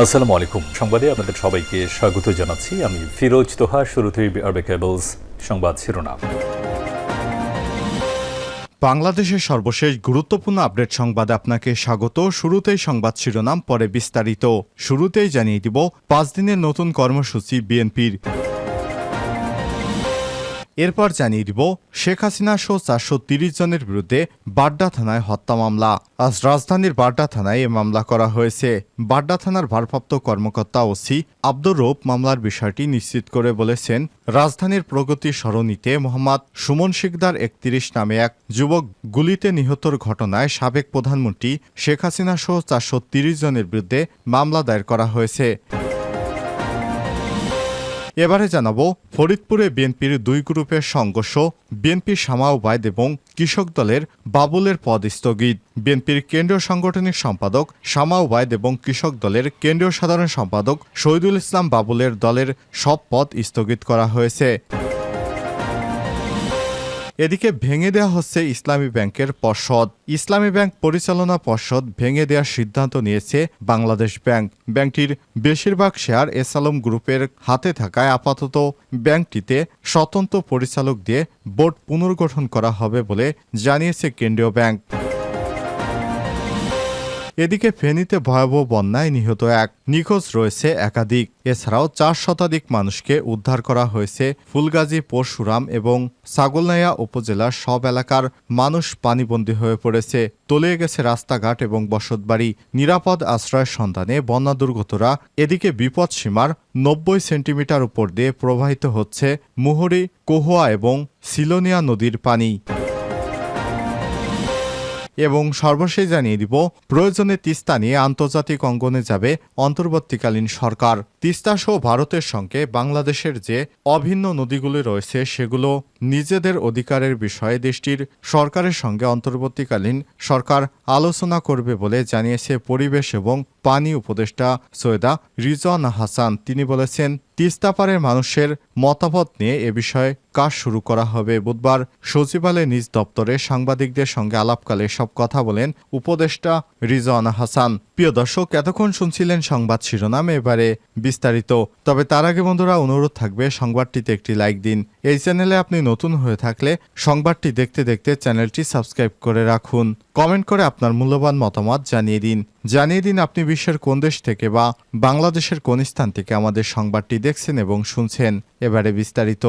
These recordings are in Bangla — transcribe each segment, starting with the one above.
আসসালামু আলাইকুম। সংবাদে আপনাদের সবাইকে স্বাগত জানাচ্ছি। আমি ফিরোজ তোহা, শুরুতেই আরবে কেবলস সংবাদ শিরোনাম। বাংলাদেশের সর্বশেষ গুরুত্বপূর্ণ আপডেট সংবাদে আপনাকে স্বাগত। শুরুতেই সংবাদ শিরোনাম, পরে বিস্তারিত। শুরুতেই জানিয়ে দিব পাঁচ দিনের নতুন কর্মসূচি বিএনপির। এরপর জানিয়ে দিব, শেখ হাসিনা সহ চারশো তিরিশ জনের বিরুদ্ধে বাড্ডা থানায় হত্যা মামলা। আজ রাজধানীর বাড্ডা থানায় এ মামলা করা হয়েছে। বাড্ডা থানার ভারপ্রাপ্ত কর্মকর্তা ওসি আব্দুর রৌফ মামলার বিষয়টি নিশ্চিত করে বলেছেন, রাজধানীর প্রগতি সরণিতে মোহাম্মদ সুমন শিকদার একত্রিশ নামে এক যুবক গুলিতে নিহতর ঘটনায় সাবেক প্রধানমন্ত্রী শেখ হাসিনা সহ চারশো তিরিশ জনের বিরুদ্ধে মামলা দায়ের করা হয়েছে। এবারে জানাব, ফরিদপুরে বিএনপির দুই গ্রুপের সংঘর্ষ বিএনপির সামাওবাদ এবং কৃষক দলের বাবুলের পদ স্থগিত। বিএনপির কেন্দ্রীয় সাংগঠনিক সম্পাদক সামাওবায়দ এবং কৃষক দলের কেন্দ্রীয় সাধারণ সম্পাদক শহীদুল ইসলাম বাবুলের দলের সব পদ স্থগিত করা হয়েছে। এদিকে ভেঙে দেওয়া হচ্ছে ইসলামী ব্যাংকের পর্ষদ। ইসলামী ব্যাংক পরিচালনা পর্ষদ ভেঙে দেওয়ার সিদ্ধান্ত নিয়েছে বাংলাদেশ ব্যাংক। ব্যাংকটির বেশিরভাগ শেয়ার এসালম গ্রুপের হাতে থাকায় আপাতত ব্যাংকটিতে স্বতন্ত্র পরিচালক দিয়ে বোর্ড পুনর্গঠন করা হবে বলে জানিয়েছে কেন্দ্রীয় ব্যাংক। এদিকে ফেনীতে ভয়াবহ বন্যায় নিহত এক নিখোঁজ রয়েছে একাধিক। এছাড়াও চার শতাধিক মানুষকে উদ্ধার করা হয়েছে ফুলগাজী, পরশুরাম এবং ছাগলনাইয়া উপজেলার সব এলাকার মানুষ পানিবন্দী হয়ে পড়েছে। তলিয়ে গেছে রাস্তাঘাট এবং বসতবাড়ি। নিরাপদ আশ্রয়ের সন্ধানে বন্যা দুর্গতরা এদিকে বিপদ সীমার নব্বই সেন্টিমিটার উপর দিয়ে প্রবাহিত হচ্ছে মুহুরী, কোহুয়া এবং সিলোনিয়া নদীর পানি। এবং সর্বশেষ জানিয়ে দিব, প্রয়োজনে তিস্তা নিয়ে আন্তর্জাতিক অঙ্গনে যাবে অন্তর্বর্তীকালীন সরকার। তিস্তা সহ ভারতের সঙ্গে বাংলাদেশের যে অভিন্ন নদীগুলি রয়েছে, সেগুলো নিজেদের অধিকারের বিষয়ে দেশটির সরকারের সঙ্গে অন্তর্বর্তীকালীন সরকার আলোচনা করবে বলে জানিয়েছে পরিবেশ এবং পানি উপদেষ্টা সৈয়দা রিজওয়ান হাসান। তিনি বলেছেন তিস্তাপাড়ের মানুষের মতামত নিয়ে এ বিষয়ে কাজ শুরু করা হবে। বুধবার সচিবালয় নিজ দপ্তরে সাংবাদিকদের সঙ্গে আলাপকালে সব কথা বলেন উপদেষ্টা রিজওয়ানা হাসান। প্রিয় দর্শক, এতক্ষণ শুনছিলেন সংবাদ শিরোনাম, এবারে বিস্তারিত। তবে তার আগে বন্ধুরা, অনুরোধ থাকবে সংবাদটিতে একটি লাইক দিন। এই চ্যানেলে আপনি নতুন হয়ে থাকলে সংবাদটি দেখতে দেখতে চ্যানেলটি সাবস্ক্রাইব করে রাখুন। কমেন্ট করে আপনার মূল্যবান মতামত জানিয়ে দিন। জানিয়ে দিন আপনি বিশ্বের কোন দেশ থেকে বা বাংলাদেশের কোন স্থান থেকে আমাদের সংবাদটি দেখছেন এবং শুনছেন। এবারে বিস্তারিত।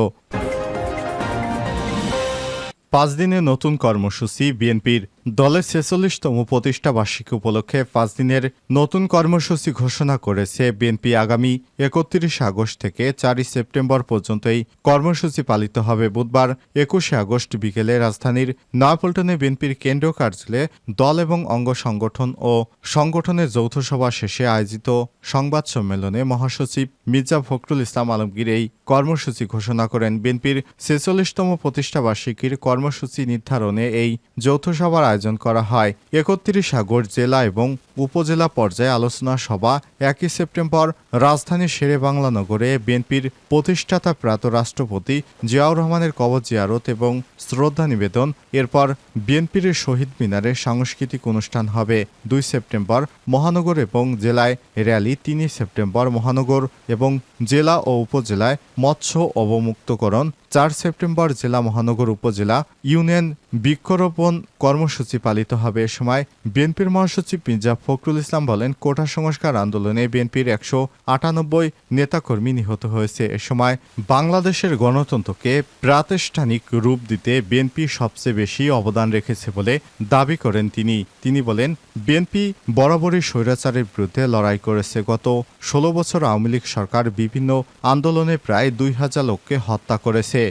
পাঁচ দিনের নতুন কর্মসূচি বিএনপির দলের ছেচল্লিশতম প্রতিষ্ঠা বার্ষিকী উপলক্ষে পাঁচ দিনের নতুন কর্মসূচি ঘোষণা করেছে বিএনপি আগামী একত্রিশ আগস্ট থেকে চারই সেপ্টেম্বর পর্যন্ত এই কর্মসূচি পালিত হবে। বুধবার একুশে আগস্ট বিকেলে রাজধানীর নয়াপল্টনে বিএনপির কেন্দ্রীয় কার্যালয়ে দল এবং অঙ্গ সংগঠন ও সংগঠনের যৌথ সভা শেষে আয়োজিত সংবাদ সম্মেলনে মহাসচিব মির্জা ফখরুল ইসলাম আলমগীর এই কর্মসূচি ঘোষণা করেন। বিএনপির ছেচল্লিশতম প্রতিষ্ঠা বার্ষিকীর কর্মসূচি নির্ধারণে এই যৌথ সভার আয়োজন করা হয়। একত্রিশ আগস্ট জেলা এবং উপজেলা পর্যায়ে আলোচনা সভা, একই সেপ্টেম্বর রাজধানীর শেরে বাংলা নগরে বিএনপির প্রতিষ্ঠাতা প্রাত রাষ্ট্রপতি জিয়াউর রহমানের কবর জিয়ারত এবং শ্রদ্ধা নিবেদন। এরপর বিএনপির শহীদ মিনারে সাংস্কৃতিক অনুষ্ঠান হবে। দুই সেপ্টেম্বর মহানগর এবং জেলায় র্যালি তিনই সেপ্টেম্বর মহানগর এবং জেলা ও উপজেলায় মৎস্য অবমুক্তকরণ, চার সেপ্টেম্বর জেলা মহানগর উপজেলা ইউনিয়ন বৃক্ষরোপণ কর্মসূচি পালিত হবে এ সময় বিএনপির মহাসচিব মির্জা ফখরুল ইসলাম বলেন, কোটা সংস্কার আন্দোলনে বিএনপির একশো আটানব্বই নেতাকর্মী নিহত হয়েছে। এ সময় বাংলাদেশের গণতন্ত্রকে প্রাতিষ্ঠানিক রূপ দিতে বিএনপি সবচেয়ে বেশি অবদান রেখেছে বলে দাবি করেন তিনি। তিনি বলেন, বিএনপি বরাবরই স্বৈরাচারের বিরুদ্ধে লড়াই করেছে। গত ষোলো বছর আওয়ামী লীগ সরকার বিভিন্ন আন্দোলনে প্রায় দুই হাজার লোককে হত্যা করেছে।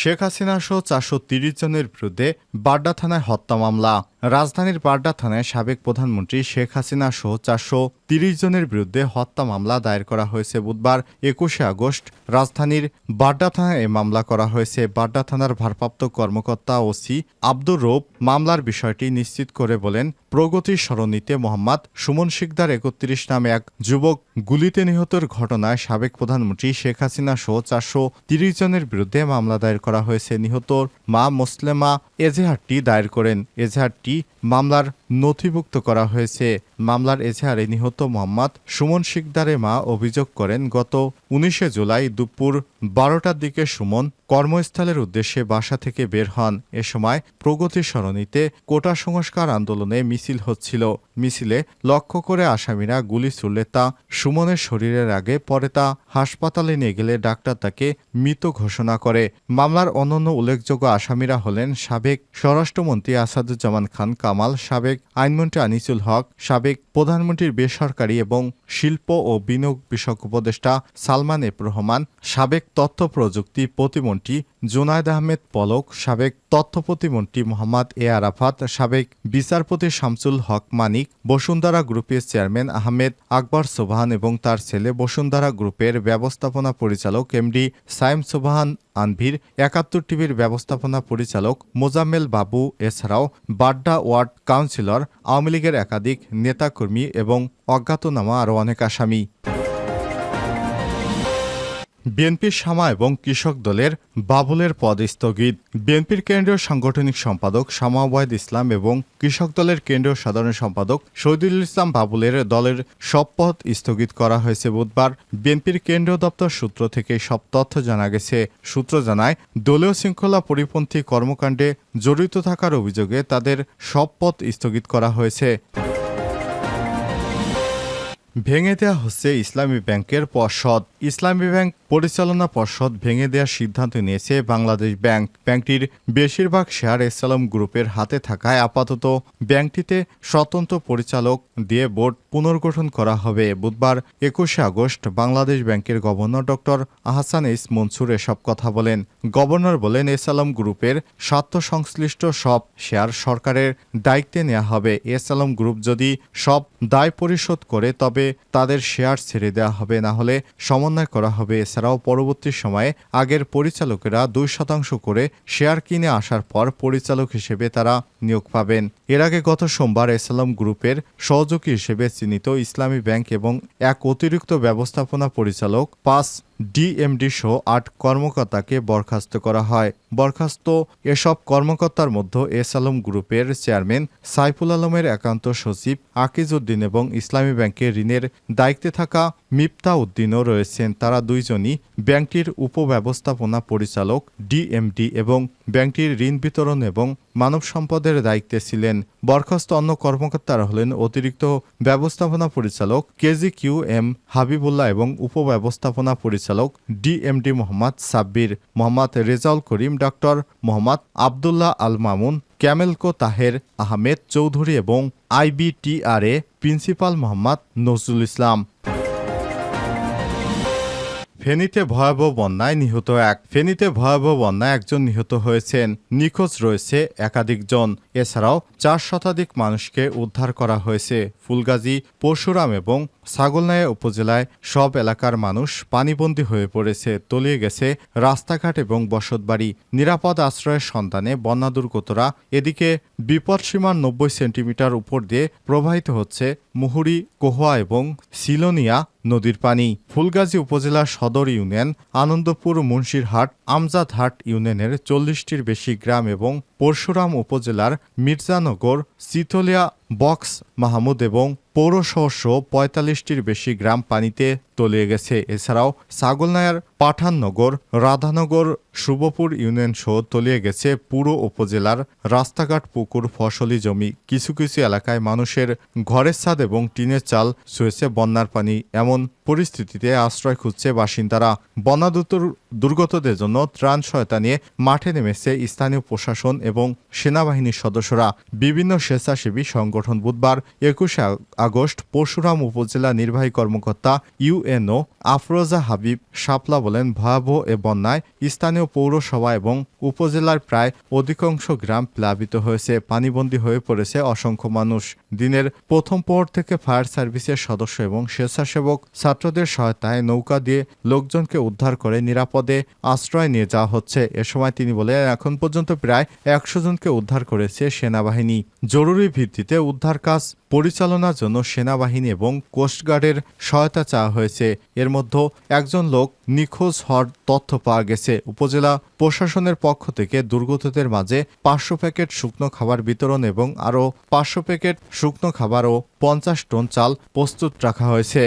শেখ হাসিনা সহ চারশো জনের বিরুদ্ধে বাড্ডা থানায় হত্যা মামলা। রাজধানীর বাড্ডা থানায় সাবেক প্রধানমন্ত্রী শেখ হাসিনা সহ চারশো তিরিশ জনের বিরুদ্ধে হত্যা মামলা দায়ের করা হয়েছে বুধবার, একুশে আগস্ট। রাজধানীর বাড্ডা থানায় এ মামলা করা হয়েছে। বাড্ডা থানার ভারপ্রাপ্ত কর্মকর্তা ওসি আব্দুর রৌফ মামলার বিষয়টি নিশ্চিত করে বলেন, প্রগতির সরণিতে মোহাম্মদ সুমন শিকদার একত্রিশ নামে এক যুবক গুলিতে নিহতের ঘটনায় সাবেক প্রধানমন্ত্রী শেখ হাসিনা সহ চারশো তিরিশ জনের বিরুদ্ধে মামলা দায়ের করা হয়েছে। নিহতর মা মুসলেমা এজেহারটি দায়ের করেন। এজেহারটি মামলার নথিভুক্ত করা হয়েছে। মামলার এজাহারে নিহত মোহাম্মদ সুমন শিকদারের মা অভিযোগ করেন, গত উনিশে জুলাই দুপুর বারোটার দিকে সুমন কর্মস্থলের উদ্দেশ্যে বাসা থেকে বের হন। এ সময় প্রগতি সরণিতে কোটা সংস্কার আন্দোলনে মিছিল হচ্ছিল। মিছিলে লক্ষ্য করে আসামিরা গুলি ছুড়লে তা সুমনের শরীরের আগে, পরে তা হাসপাতালে নিয়ে গেলে ডাক্তার তাকে মৃত ঘোষণা করে। মামলার অন্যান্য উল্লেখযোগ্য আসামিরা হলেন সাবেক স্বরাষ্ট্রমন্ত্রী আসাদুজ্জামান খান, কামাল, সাবেক আইনমন্ত্রী আনিসুল হক, সাবেক প্রধানমন্ত্রীর বেসরকারি এবং শিল্প ও বিনিয়োগ বিষয়ক উপদেষ্টা সালমান এফ রহমান, সাবেক তথ্য প্রযুক্তি প্রতিমন্ত্রী জুনায়দ আহমেদ পলক, সাবেক তথ্য প্রতিমন্ত্রী মোহাম্মদ এ আরাফাত, সাবেক বিচারপতি শামসুল হক মানিক, বসুন্ধরা গ্রুপের চেয়ারম্যান আহমেদ আকবর সোবাহান এবং তার ছেলে বসুন্ধরা গ্রুপের ব্যবস্থাপনা পরিচালক এমডি সাইম সোবাহান আনভির, একাত্তর টিভির ব্যবস্থাপনা পরিচালক মোজাম্মেল বাবু এছাড়াও বাড্ডা ওয়ার্ড কাউন্সিলর, আওয়ামী লীগের একাধিক নেতাকর্মী এবং অজ্ঞাতনামা আরও অনেক আসামি। বিএনপির শামা এবং কৃষক দলের বাবুলের পদ স্থগিত। বিএনপির কেন্দ্রীয় সাংগঠনিক সম্পাদক শামা ইসলাম এবং কৃষক দলের কেন্দ্রীয় সাধারণ সম্পাদক শহীদুল ইসলাম বাবুলের দলের সব পদ স্থগিত করা হয়েছে বুধবার। বিএনপির কেন্দ্রীয় দপ্তর সূত্র থেকে সব তথ্য জানা গেছে। সূত্র জানায়, দলীয় শৃঙ্খলা পরিপন্থী কর্মকাণ্ডে জড়িত থাকার অভিযোগে তাদের সব পদ স্থগিত করা হয়েছে। ভেঙে দেওয়া হচ্ছে ইসলামী ব্যাংকের পর্ষদ। ইসলামী ব্যাংক পরিচালনা পর্ষদ ভেঙে দেওয়ার সিদ্ধান্ত নিয়েছে বাংলাদেশ ব্যাংক। ব্যাংকটির বেশিরভাগ শেয়ার এসালাম গ্রুপের হাতে থাকায় আপাতত ব্যাংকটিতে স্বতন্ত্র পরিচালক দিয়ে বোর্ড পুনর্গঠন করা হবে। বুধবার একুশে আগস্ট বাংলাদেশ ব্যাংকের গভর্নর ডক্টর আহসান ইস মনসুর এসব কথা বলেন। গভর্নর বলেন এসালাম গ্রুপের স্বার্থ সংশ্লিষ্ট সব শেয়ার সরকারের দায়িত্বে নেওয়া হবে। এসালাম গ্রুপ যদি সব দায় পরিশোধ করে, তবে তাদের শেয়ার ছেড়ে দেওয়া হবে। না হলে সমন্বয় করা হবে এছাড়াও পরবর্তী সময়ে আগের পরিচালকেরা দুই শতাংশ করে শেয়ার কিনে আসার পর পরিচালক হিসেবে তারা নিয়োগ পাবেন। এর আগে গত সোমবার এসালাম গ্রুপের সহযোগী হিসেবে চিহ্নিত ইসলামী ব্যাংক এবং এক অতিরিক্ত ব্যবস্থাপনা পরিচালক পাঁচ ডিএমডি সহ আট কর্মকর্তাকে বরখাস্ত করা হয়। বরখাস্ত এসব কর্মকর্তার মধ্যে এস আলম গ্রুপের চেয়ারম্যান, সাইফুল আলমের একান্ত সচিব, আকিজ উদ্দিন এবং ইসলামী ব্যাংকের ঋণের দায়িত্বে থাকা মিপ্তা উদ্দিনও রয়েছেন। তারা দুইজনই ব্যাংকটির উপব্যবস্থাপনা পরিচালক, ডিএমডি এবং ব্যাংকটির ঋণ বিতরণ এবং মানব সম্পদের দায়িত্বে ছিলেন। বরখাস্ত অন্য কর্মকর্তারা হলেন অতিরিক্ত ব্যবস্থাপনা পরিচালক কেজি কিউ এম হাবিবুল্লাহ এবং উপব্যবস্থাপনা পরিচালক DMD Mohammad Sabbir, Mohammad Rezaul Karim doctor Mohammad Abdullah Al Mamun CAMLCO Taher, Ahmed Chowdhury এবং আইবিটিআরএ প্রিন্সিপাল মোহাম্মদ নজরুল ইসলাম। ফেনীতে ভয়াবহ বন্যায় নিহত এক ফেনীতে ভয়াবহ বন্যায় একজন নিহত হয়েছেন। নিখোঁজ রয়েছে একাধিকজন। এছাড়াও চার শতাধিক মানুষকে উদ্ধার করা হয়েছে। ফুলগাজী, পরশুরাম এবং ছাগলনাইয়া উপজেলায় সব এলাকার মানুষ পানিবন্দী হয়ে পড়েছে। তলিয়ে গেছে রাস্তাঘাট এবং বসতবাড়ি। নিরাপদ আশ্রয়ের সন্ধানে বন্যা দুর্গতরা এদিকে বিপদসীমার নব্বই সেন্টিমিটার উপর দিয়ে প্রবাহিত হচ্ছে মুহুরি কোহা এবং সিলোনিয়া নদীর পানি। ফুলগাজী উপজেলা সদর ইউনিয়ন আনন্দপুর মুন্সিরহাট আমজাদহাট ইউনিয়নের চল্লিশটির বেশি গ্রাম এবং পরশুরাম উপজেলার মির্জানগর সিতলিয়া বক্স, মাহমুদ এবং পৌরসহ পঁয়তাল্লিশটির বেশি গ্রাম পানিতে তলিয়ে গেছে। এছাড়াও ছাগলনায়ার পাঠাননগর, রাধানগর, শুভপুর ইউনিয়ন সহ তলিয়ে গেছে পুরো উপজেলার রাস্তাঘাট, পুকুর, ফসলি জমি। কিছু কিছু এলাকায় মানুষের ঘরের ছাদ এবং টিনের চাল ছুঁয়েছে বন্যার পানি। এমন পরিস্থিতিতে আশ্রয় খুঁজছে বাসিন্দারা। বন্যা দুর্গ- দুর্গতদের জন্য ত্রাণ সহায়তা নিয়ে মাঠে নেমেছে স্থানীয় প্রশাসন এবং সেনাবাহিনীর সদস্যরা। বিভিন্ন স্বেচ্ছাসেবী সংগঠন বুধবার একুশে আগস্ট পরশুরাম উপজেলা নির্বাহী কর্মকর্তা ইউএনও আফরোজা হাবিব শাপলা বলেন, ভয়াবহ এ বন্যায় স্থানীয় পৌরসভা এবং উপজেলার প্রায় অধিকাংশ গ্রাম প্লাবিত হয়েছে, পানিবন্দী হয়ে পড়েছে অসংখ্য মানুষ। দিনের প্রথম পর থেকে ফায়ার সার্ভিসের সদস্য এবং স্বেচ্ছাসেবক ছাত্রদের সহায়তায় নৌকা দিয়ে লোকজনকে উদ্ধার করে নিরাপদে আশ্রয় নিয়ে যাওয়া হচ্ছে। এ সময় তিনি বলেন, এখন পর্যন্ত প্রায় একশো জনকে উদ্ধার করেছে সেনাবাহিনী। জরুরি ভিত্তিতে উদ্ধার কাজ পরিচালনার জন্য সেনাবাহিনী এবং কোস্টগার্ডের সহায়তা চাওয়া হয়েছে। এর মধ্যে একজন লোক নিখোঁজ হওয়ার তথ্য পাওয়া গেছে। উপজেলা প্রশাসনের পক্ষ থেকে দুর্গতদের মাঝে পাঁচশো প্যাকেট শুকনো খাবার বিতরণ এবং আরও পাঁচশো প্যাকেট শুকনো খাবার ও পঞ্চাশ টন চাল প্রস্তুত রাখা হয়েছে।